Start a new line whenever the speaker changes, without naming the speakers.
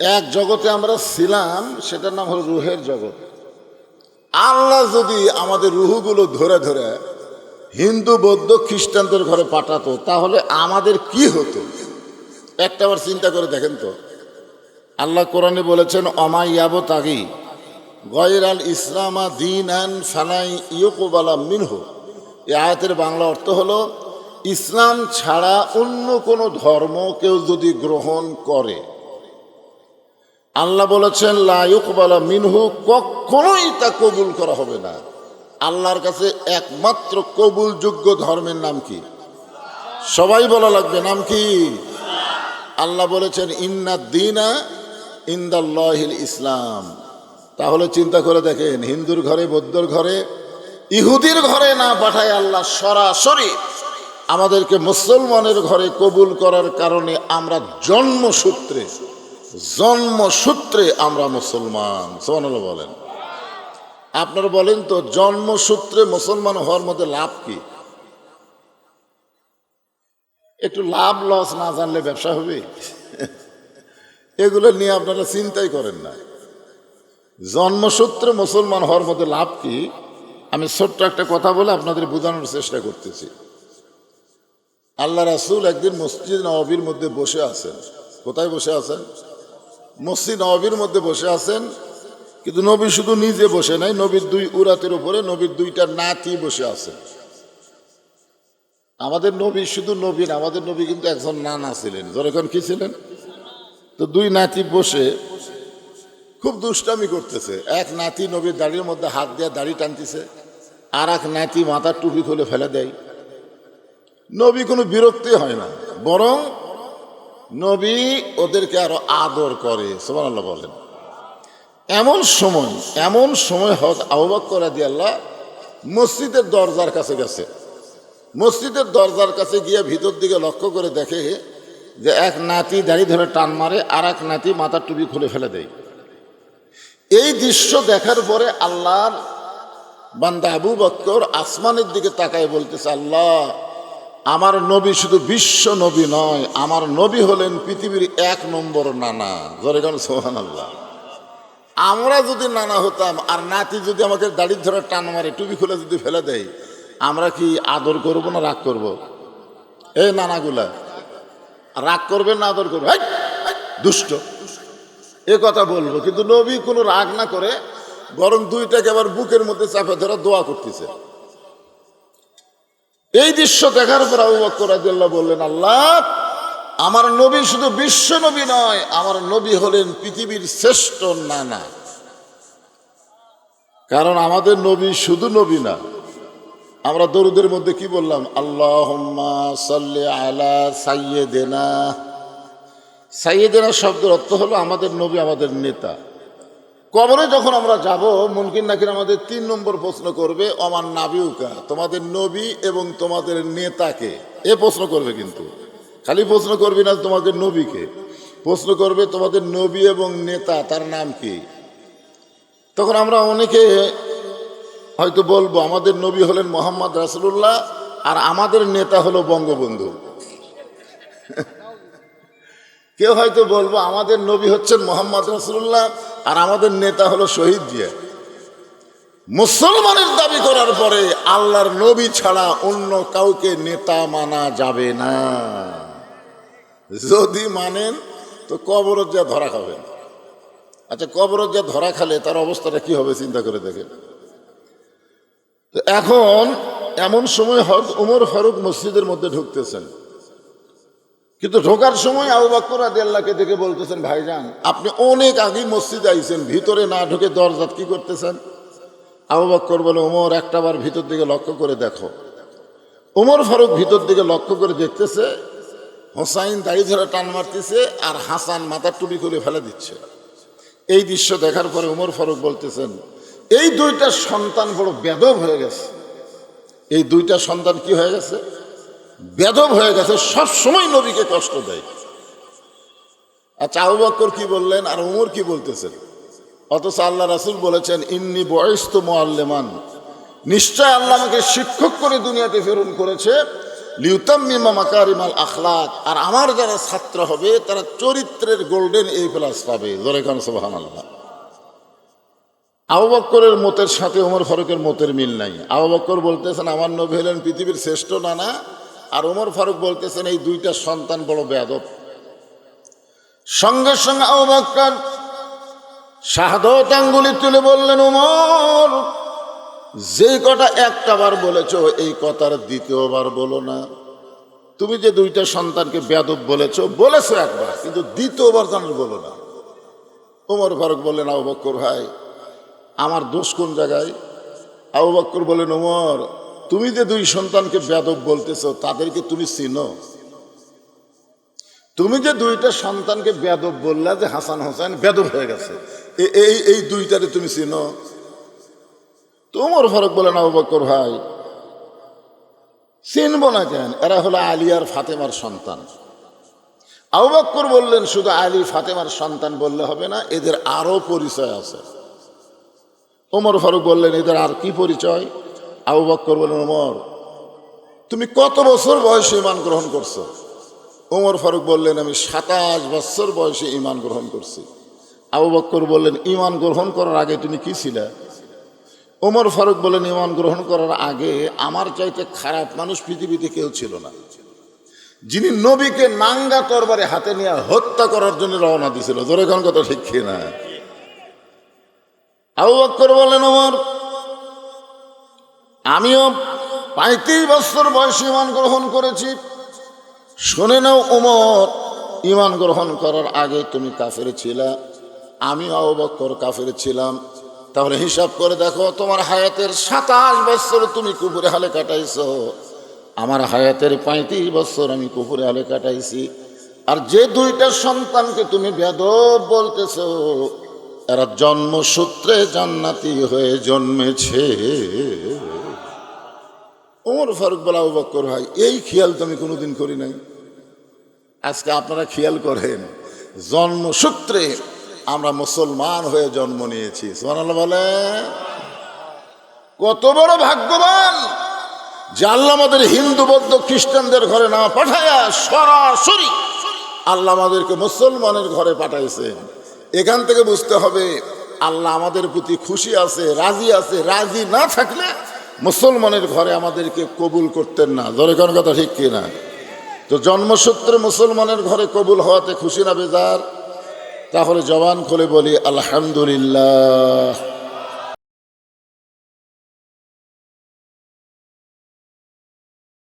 এক জগতে আমরা ছিলাম, সেটার নাম হলো রুহের জগৎ। আল্লাহ যদি আমাদের রুহুগুলো ধরে ধরে হিন্দু, বৌদ্ধ, খ্রিস্টানদের ঘরে পাঠাতো, তাহলে আমাদের কি হতো? একটা আবার চিন্তা করে দেখেন তো। আল্লাহ কোরআনে বলেছেন অমাইয়াব তাগি গয়ের আল ইসলামা দিন আন ফালাই ইয়কুবালা মিনহু। এ আয়াতের বাংলা অর্থ হলো, ইসলাম ছাড়া অন্য কোনো ধর্ম কেউ যদি গ্রহণ করে। আল্লাহ বলেছেন লায়ুকবালা মিনহু, কখনোই তা কবুল করা হবে না। আল্লাহর কাছে একমাত্র কবুলযোগ্য ধর্মের নাম কি? সবাই বলা লাগবে, নাম কি? আল্লাহ বলেছেন, ইন্না দিনা ইন্দাল্লাহিল ইসলাম। তাহলে চিন্তা করে দেখেন, হিন্দুর ঘরে, বৌদ্ধর ঘরে, ইহুদির ঘরে না পাঠায় আল্লাহ সরাসরি। আমাদেরকে মুসলমানের ঘরে কবুল করার কারণে আমরা জন্মসূত্রে জন্মসূত্রে আমরা মুসলমান। বলেন। আপনারা বলেন তো, জন্মসূত্রে মুসলমান হওয়ার মধ্যে লাভ কি? একটু লাভ লস না জানলে ব্যবসা হবে? এগুলো নিয়ে আপনারা চিন্তাই করেন না। জন্মসূত্রে মুসলমান হওয়ার মধ্যে লাভ কি? আমি ছোট্ট একটা কথা বলে আপনাদের বোঝানোর চেষ্টা করতেছি। আল্লাহ রাসুল একদিন মসজিদ নবাবির মধ্যে বসে আছেন। কোথায় বসে আছেন? মসজিদ নবীর মধ্যে বসে আছেন, কিন্তু নবী শুধু নিজে বসে নাই, নবীর দুই উরাতের উপরে নবীর দুইটা নাতি বসে আছেন। আমাদের নবী শুধু নবী না, আমাদের নবী কিন্তু একজন নানা ছিলেন। যখন কি ছিলেন? তো দুই নাতি বসে খুব দুষ্টামি করতেছে। এক নাতি নবীর দাড়ির মধ্যে হাত দিয়ে দাড়ি টানতেছে আর এক নাতি মাথার টুপি খুলে ফেলে দেয়। নবী কোনো বিরক্তি হয় না, বরং নবী ওদেরকে আরও আদর করে সোমান আল্লাহ বলেন। এমন সময় এমন সময় হক আহ্বাক করা দিয়ে আল্লাহ মসজিদের দরজার কাছে গেছে। মসজিদের দরজার কাছে গিয়ে ভিতর দিকে লক্ষ্য করে দেখে যে এক নাতি দাড়ি ধরে টান মারে, আর এক নাতি মাথার টুপি খুলে ফেলে দেয়। এই দৃশ্য দেখার পরে আল্লাহর বান্দা আবু বক্কর আসমানের দিকে তাকায় বলতেছে, আল্লাহ আমার নবী শুধু বিশ্ব নবী নয়, আমার নবী হলেন পৃথিবীর এক নম্বর নানা। জরেগান সোহান আল্লাহ আমরা যদি নানা হতাম, আর নাতি যদি আমাকে দাড়ির ধরে টান মারে, টুপি খুলে যদি ফেলে দেয়, আমরা কি আদর করব না রাগ করব? এই নানাগুলা, রাগ করবেন না, আদর করবে দুষ্ট। এ কথা বলব, কিন্তু নবী কোনো রাগ না করে বরং দুইটাকে আবার বুকের মধ্যে চাপে ধরে দোয়া করতেছে। এই দৃশ্য দেখার পর আবু বকর রাদিয়াল্লাহু বললেন, আল্লাহ, আমার নবী শুধু বিশ্ব নবী নয়, আমার নবী হলেন পৃথিবীর শ্রেষ্ঠ নানা। কারণ আমাদের নবী শুধু নবী না। আমরা দরুদের মধ্যে কি বললাম? আল্লাহ আলা সাইয়েদেনা সাইয়েদেনা শব্দের অর্থ হলো আমাদের নবী, আমাদের নেতা। কবরে যখন আমরা যাব মুনকিন নাকির আমাদের তিন নম্বর প্রশ্ন করবে অমান নাবিউকা? তোমাদের নবী এবং তোমাদের নেতাকে। এ প্রশ্ন করবে কিন্তু। খালি প্রশ্ন করবি না তোমাদের নবীকে। প্রশ্ন করবে তোমাদের নবী এবং নেতা, তার নাম কি? তখন আমরা অনেকে হয়তো বলব, আমাদের নবী হলেন মোহাম্মদ রাসুল্লাহ আর আমাদের নেতা হলো বঙ্গবন্ধু। কেউ হয়তো বলব, আমাদের নবী হচ্ছেন মোহাম্মদ রাসুল্লাহ আর আমাদের নেতা হলো শহীদ জিয়া। মুসলমানের দাবি করার পরে আল্লাহর নবী ছাড়া অন্য কাউকে নেতা মানা যাবে না। যদি মানেন, তো কবরত যা ধরা খাবেন আচ্ছা কবরত যা ধরা খালে তার অবস্থাটা কি হবে চিন্তা করে দেখেন। তো এখন এমন সময় হজ উমর ফারুক মসজিদের মধ্যে ঢুকতেছেন। কিন্তু ঢোকার সময় আবু বাক্কর আদি আল্লাহকে দেখে বলতেছেন, ভাইজান, আপনি অনেক আগেই মসজিদে আইছেন, ভিতরে না ঢুকে দরজাত কি করতেছেন? আবু বাক্কর বলে, ওমর একটাবার ভিতর দিকে লক্ষ্য করে দেখো। ওমর ফারুক ভিতর দিকে লক্ষ্য করে দেখতেছে, হোসাইন দাড়ি ধরে টান মারতেছে আর হাসান মাথার টুপি করে ফেলে দিচ্ছে। এই দৃশ্য দেখার পরে ওমর ফারুক বলতেছেন, এই দুইটা সন্তান বড় বেদব হয়ে গেছে। এই দুইটা সন্তান কি হয়ে গেছে? বেদব হয়ে গেছে সব সময় নবীকে কষ্ট দেয়। আচ্ছা আবু বক্কর কি বললেন আর উমর কি বলতেছেন? অথচ আল্লাহ রাসুল বলেছেন, ইন্নি বয়স তো মোয়াল্লেমান নিশ্চয় আল্লাহ আমাকে শিক্ষক করে দুনিয়াতে প্রেরণ করেছে, লিউতাম্মিমা মাকারিমাল আখলাক। আর আমার যারা ছাত্র হবে, তারা চরিত্রের গোল্ডেন এই প্লাস পাবে। জোরে খান সোহান আল্লাহ আবু মতের সাথে ওমর ফারুকের মতের মিল নাই। আবু বলতেছেন, আমার নবী হলেন পৃথিবীর শ্রেষ্ঠ নানা আর ওমর ফারুক বলতেছেন, এই দুইটা সন্তান বড় বেয়াদব। সঙ্গে সঙ্গে আবু বক্কর শাহাদত আঙ্গুলি তুলে বললেন ওমর যে কটা একটা বার বলেছ, এই কথার দ্বিতীয়বার বলো না। তুমি যে দুইটা সন্তানকে বেয়াদব বলেছ, বলেছ একবার, কিন্তু দ্বিতীয়বার যেন বলো না। ওমর ফারুক বললেন, আবু বক্কর ভাই, আমার দোষ কোন জায়গায়? আবু বক্কর বলেন ওমর তুমি যে দুই সন্তানকে বেদব বলতেছ, তাদেরকে তুমি চিনো? তুমি যে দুইটা সন্তানকে বেদব বললা যে হাসান হোসেন বেদব হয়ে গেছে এই এই দুইটারে তুমি চিনো? তোমার ফারুক আবু বক্কর ভাই, চিনব না কেন? এরা হলো আলিয়ার ফাতেমার সন্তান। আবু বক্কর বললেন, শুধু আলী, ফাতেমার সন্তান বললে হবে না, এদের আরও পরিচয় আছে। ওমর ফারুক বললেন, এদের আর কি পরিচয়? আবু বক্কর বললেন ওমর, তুমি কত বছর বয়সে ইমান গ্রহণ করছ? ওমর ফারুক বললেন, আমি সাতাশ বছর বয়সে ইমান গ্রহণ করছি। আবু বক্কর বললেন ইমান গ্রহণ করার আগে তুমি কি ছিলে? ওমর ফারুক বললেন ইমান গ্রহণ করার আগে আমার চাইতে খারাপ মানুষ পৃথিবীতে কেউ ছিল না। যিনি নবীকে নাঙ্গা তরবারে হাতে নিয়ে হত্যা করার জন্য রওনা দিছিল। জোরে কথা ঠিক না আবু বক্কর বলেন ওমর আমিও পঁয়ত্রিশ বছর বয়সে ইমান গ্রহণ করেছি। শুনে নাও উমর ইমান গ্রহণ করার আগে তুমি কাফের ছিলা। আমি আবু বক্কর কাফের ছিলাম। তাহলে হিসাব করে দেখো, তোমার হায়াতের সাতাশ বছর তুমি কুপুরে হালে কাটাইছো। আমার হায়াতের পঁয়ত্রিশ বছর আমি কুপুরে হালে কাটাইছি। আর যে দুইটা সন্তানকে তুমি বেদব বলতেছো, এরা জন্মসূত্রে জান্নাতি হয়ে জন্মেছে। ওমর ফারুক বলা আবু বক্কর ভাই, এই খেয়াল তো আমি কোনোদিন করি নাই। আজকে আপনারা খেয়াল করেন, জন্মসূত্রে আমরা মুসলমান হয়ে জন্ম নিয়েছি। সোনাল বলে কত বড় ভাগ্যবান যে আল্লাহ আমাদের হিন্দু, বৌদ্ধ, খ্রিস্টানদের ঘরে না পাঠায়া সরাসরি আল্লাহ আমাদেরকে মুসলমানের ঘরে পাঠাইছেন। এখান থেকে বুঝতে হবে, আল্লাহ আমাদের প্রতি খুশি আছে, রাজি আছে, রাজি না থাকলে মুসলমানের ঘরে আমাদেরকে কবুল করতেন না। ধরে কোনো কথা ঠিক কি না? তো জন্মসূত্রে মুসলমানের ঘরে কবুল হওয়াতে খুশি না বেজার? তাহলে জবান খুলে বলি, আলহামদুলিল্লাহ।